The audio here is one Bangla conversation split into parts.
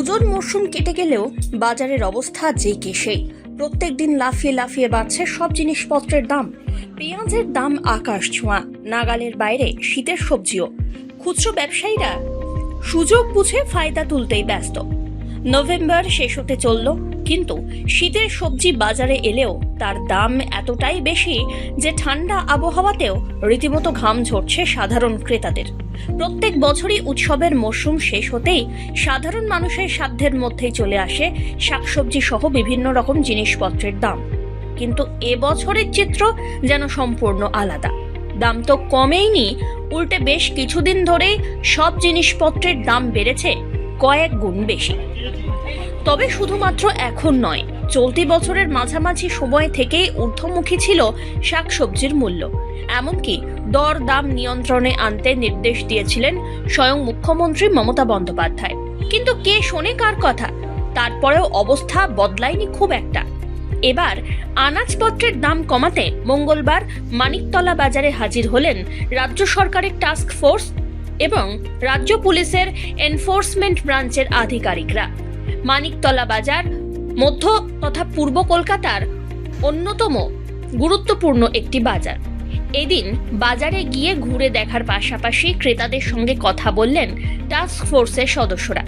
পুজোর মরশুম কেটে গেলেও বাজারের অবস্থা যে কে সেই। প্রত্যেক দিন লাফিয়ে লাফিয়ে বাড়ছে সব জিনিসপত্রের দাম। পেঁয়াজের দাম আকাশ ছোঁয়া, নাগালের বাইরে শীতের সবজিও। খুচরো ব্যবসায়ীরা সুযোগ বুঝে ফায়দা তুলতেই ব্যস্ত। নভেম্বর শেষ হতে চলল কিন্তু শীতের সবজি বাজারে এলেও তার দাম এতটাই বেশি যে ঠান্ডা আবহাওয়াতেও রীতিমতো ঘাম ঝরছে সাধারণ ক্রেতাদের। প্রত্যেক বছরই উৎসবের মরশুম শেষ হতেই সাধারণ মানুষের সাধ্যের মধ্যেই চলে আসে শাকসবজি সহ বিভিন্ন রকম জিনিসপত্রের দাম। কিন্তু এবছরের চিত্র যেন সম্পূর্ণ আলাদা। দাম তো কমেইনি উল্টে বেশ কিছুদিন ধরেই সব জিনিসপত্রের দাম বেড়েছে কয়েক গুণ বেশি। তবে শুধুমাত্র এখন নয়, চলতি বছরের মাঝামাঝি সময় থেকেই ঊর্ধ্বমুখী ছিল শাকসবজির মূল্য। এমনকি দর দাম নিয়ন্ত্রণে আনতে নির্দেশ দিয়েছিলেন স্বয়ং মুখ্যমন্ত্রী মমতা বন্দ্যোপাধ্যায়। কিন্তু কে শোনে কার কথা? তারপরেও অবস্থা বদলায়নি খুব একটা। এবার আনাজপত্রের দাম কমাতে মঙ্গলবার মানিকতলা বাজারে হাজির হলেন রাজ্য সরকারের টাস্ক ফোর্স এবং রাজ্য পুলিশের এনফোর্সমেন্ট ব্রাঞ্চের আধিকারিকরা। মানিকতলা বাজার, মধ্য তথা পূর্ব কলকাতার অন্যতম গুরুত্বপূর্ণ একটি বাজার। এদিন বাজারে গিয়ে ঘুরে দেখার পাশাপাশি ক্রেতাদের সঙ্গে কথা বললেন টাস্ক ফোর্সের সদস্যরা।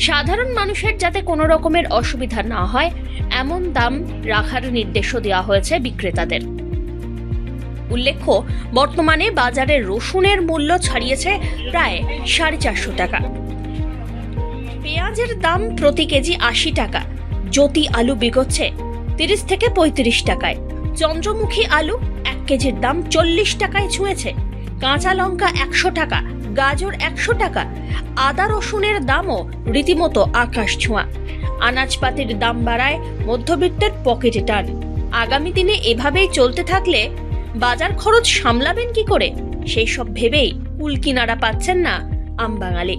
সাধারণ মানুষের যাতে কোনো রকমের অসুবিধা না হয়, এমন দাম রাখার নির্দেশও দেওয়া হয়েছে বিক্রেতাদের। উল্লেখ্য, বর্তমানে বাজারে রসুনের মূল্য ছাড়িয়েছে প্রায় সাড়ে চারশো টাকা। পেঁয়াজের দাম প্রতি কেজি আশি টাকা, জ্যোতি আলু বিগোচ্ছে তিরিশ থেকে পঁয়ত্রিশ টাকায়, চন্দ্রমুখী আলু এক কেজির দাম চল্লিশ টাকায় ছুঁয়েছে, কাঁচা লঙ্কা একশো টাকা, গাজর একশো টাকা, আদা রসুনের দামও রীতিমতো আকাশ ছোঁয়া। আনাজপাতির দাম বাড়ায় মধ্যবিত্তের পকেটে টান। আগামী দিনে এভাবেই চলতে থাকলে বাজার খরচ সামলাবেন কি করে? সেই সব ভেবেই কুল কিনারা পাচ্ছেন না আম বাঙালি